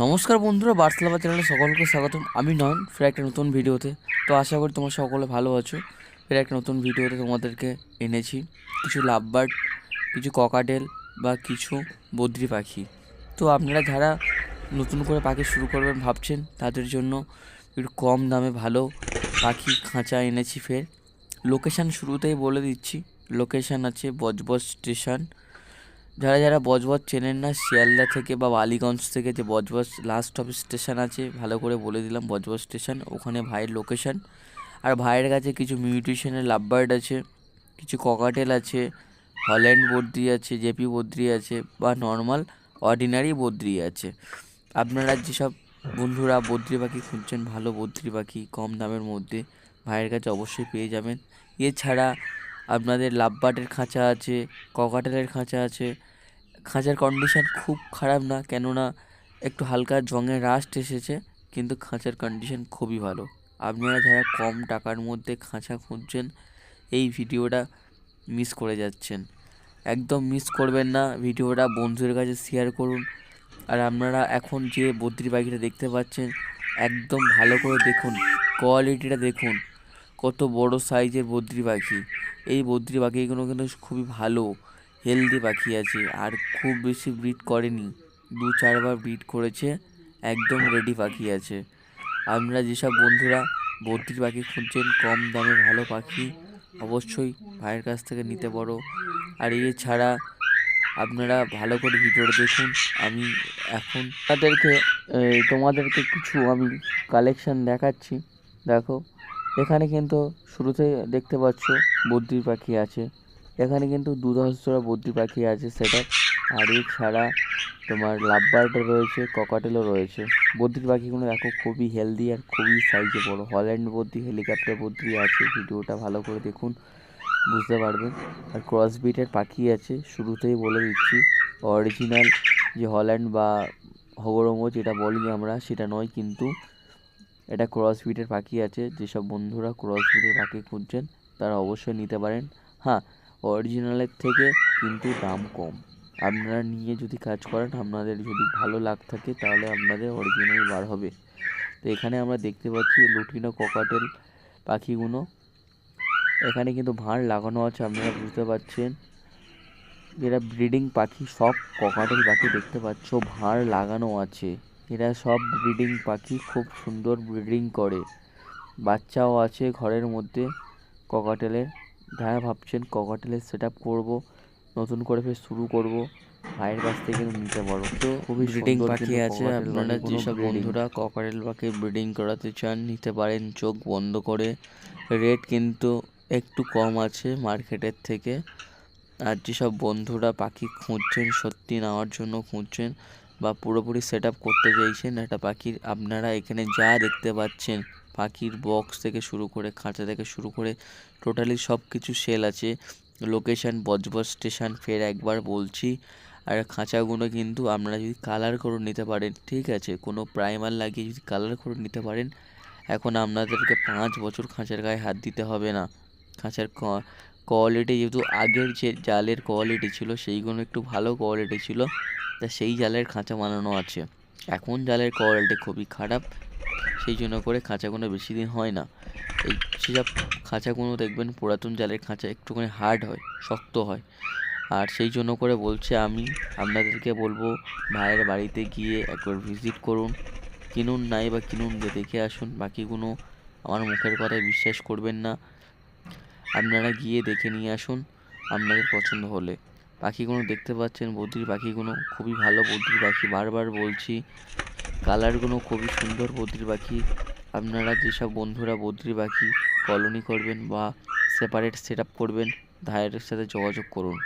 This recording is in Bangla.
নমস্কার বন্ধুরা বার্সলাবা চ্যানেলে সকলকে স্বাগতম। আমি নয়ন, ফের একটা নতুন ভিডিওতে। তো আশা করি তোমরা সকলে ভালো আছো। ফের একটা নতুন ভিডিওতে তোমাদেরকে এনেছি কিছু লাভবার্ড, কিছু ককাটেল বা কিছু বদ্রি পাখি। তো আপনারা যারা নতুন করে পাখি শুরু করবেন ভাবছেন, তাদের জন্য একটু কম দামে ভালো পাখি খাঁচা এনেছি ফের। লোকেশান শুরুতেই বলে দিচ্ছি। লোকেশান আছে বজবজ স্টেশন। যারা যারা বজবজ চেনেন না, শিয়ালদা থেকে বা বালিগঞ্জ থেকে যে বজবজ লাস্ট অফ স্টেশন আছে, ভালো করে বলে দিলাম বজবজ স্টেশন ওখানে ভাইয়ের লোকেশন আর ভাইয়ের কাছে কিছু মিউটিশনের লাভবার্ড আছে, কিছু ককাটেল আছে হল্যান্ড বদ্রি আছে জেপি বদ্রি আছে, বা নর্মাল অর্ডিনারি বদ্রি আছে। আপনারা যেসব বন্ধুরা বদ্রি পাখি খুঁজছেন, ভালো বদ্রি পাখি কম দামের মধ্যে ভাইয়ের কাছে অবশ্যই পেয়ে যাবেন। এছাড়া আপনাদের লাভবার্ডের খাঁচা আছে, ককাটেলের খাঁচা আছে। খাঁচার কন্ডিশান খুব খারাপ না, কেননা একটু হালকা জঙের রাস্ট এসেছে, কিন্তু খাঁচার কন্ডিশান খুবই ভালো। আপনারা যারা কম টাকার মধ্যে খাঁচা খুঁজছেন, এই ভিডিওটা মিস করে যাচ্ছেন। একদম মিস করবেন না, ভিডিওটা বন্ধুদের কাছে শেয়ার করুন। আর আপনারা এখন যে বদ্রি পাখিটা দেখতে পাচ্ছেন, একদম ভালো করে দেখুন কোয়ালিটিটা দেখুন, কত বড় সাইজের বদ্রি পাখি। এই বদ্রি পাখিগুলো কিন্তু খুবই ভালো হেলদি পাখি আছে, আর খুব বেশি ব্রিড করেনি। দু চারবার ব্রিড করেছে, একদম রেডি পাখি আছে। আপনারা যেসব বন্ধুরা বদ্রি পাখি খুঁজছেন, কম দামে ভালো পাখি অবশ্যই ভাইয়ের কাছ থেকে নিতে পারো। আর এছাড়া আপনারা ভালো করে ভিডিওটা দেখুন, আমি এখন তাদেরকে তোমাদেরকে কিছু আমি কালেকশান দেখাচ্ছি। দেখো এখানে কিন্তু শুরুতে দেখতে পাচ্ছ বদ্রি পাখি আছে। এখানে কিন্তু দুধহস্তরা বদ্রি পাখি আছে সেটা আর এছাড়া তোমার লাভবার্ডও রয়েছে ককাটেলও রয়েছে। বদ্রি পাখিগুলো দেখো খুবই হেলদি আর খুবই সাইজে বড়। হল্যান্ড বদ্রি হেলিকপ্টার বদ্রি আছে, ভিডিওটা ভালো করে দেখুন, বুঝতে পারবেন আর ক্রস বিটের পাখি আছে, শুরুতেই বলে দিচ্ছি। অরিজিনাল যে হল্যান্ড বা হগরমো যেটা বলি আমরা, সেটা নয়, কিন্তু এটা ক্রস বিটের পাখি আছে, যেসব বন্ধুরা ক্রস বিটের পাখি খুঁজছেন, তারা অবশ্যই নিতে পারেন। হ্যাঁ অরিজিনালের থেকে কিন্তু দাম কম। আপনারা নিয়ে যদি কাজ করেন, আপনাদের যদি ভালো লাগ থাকে, তাহলে আপনাদের অরিজিনাল বার হবে। তো এখানে আমরা দেখতে পাচ্ছি লুটিনো ককাটেল পাখিগুলো। এখানে কিন্তু ভাঁড় লাগানো আছে, আপনারা বুঝতে পারছেন। এরা ব্রিডিং পাখি, সব ককাটেল পাখি দেখতে পাচ্ছ, ভাঁড় লাগানো আছে। এরা সব ব্রিডিং পাখি খুব সুন্দর ব্রিডিং করে। বাচ্চাও আছে ঘরের মধ্যে। ককাটেলের যারা ভাবছেন ককাটেলের সেট আপ করব নতুন করে ফের শুরু করব। ভাইয়ের কাছ থেকে নিতে পারো। তো খুবই ব্রিডিং পাখি আছে। আপনারা যেসব বন্ধুরা ককাটেল পাখি ব্রিডিং করাতে চান নিতে পারেন। চোখ বন্ধ করে। রেট কিন্তু একটু কম আছে মার্কেটের থেকে। আর যেসব বন্ধুরা পাখি খুঁজছেন সত্যি নেওয়ার জন্য খুঁজছেন বা পুরোপুরি সেট করতে চাইছেন একটা পাখির, আপনারা এখানে যা দেখতে পাচ্ছেন, পাখির বক্স থেকে শুরু করে খাঁচা থেকে শুরু করে টোটালি সব কিছু সেল আছে। লোকেশন বজবজ স্টেশন ফের একবার বলছি, আর খাঁচাগুলো কিন্তু আপনারা যদি কালার করে নিতে পারেন, ঠিক আছে, কোনো প্রাইমার লাগিয়ে যদি কালার করে নিতে পারেন, এখন আপনাদেরকে পাঁচ বছর খাঁচার গায়ে হাত দিতে হবে না। খাঁচার কোয়ালিটি যেহেতু আগের যে জালের কোয়ালিটি ছিল, সেইগুলো একটু ভালো কোয়ালিটি ছিল। তা সেই জালের খাঁচা বানানো আছে। এখন জালের কোয়ালিটি খুবই খারাপ, সেই জন্য করে খাঁচাগুলো বেশি দিন হয় না। এই সেসব খাঁচাগুলো দেখবেন পুরাতন জালের খাঁচা একটুখানি হার্ড হয়, শক্ত হয়। আর সেই জন্য করে বলছে আমি, আপনাদেরকে বলব ভাইয়ের বাড়িতে গিয়ে একবার ভিজিট করুন। কিনুন নাই বা কিনুন গিয়ে দেখে আসুন, বাকিগুলো আমার মুখের কথায় বিশ্বাস করবেন না। আপনারা গিয়ে দেখে নিয়ে আসুন, আপনাদের পছন্দ হলে। পাখিগুলো দেখতে পাচ্ছেন বদ্রির পাখিগুলো, খুবই ভালো বদ্রির পাখি। বারবার বলছি, কালারগুলো খুবই সুন্দর বদ্রির পাখি। আপনারা যেসব বন্ধুরা বদ্রি পাখি কলোনি করবেন বা সেপারেট সেট করবেন ধায়ের সাথে যোগাযোগ করুন।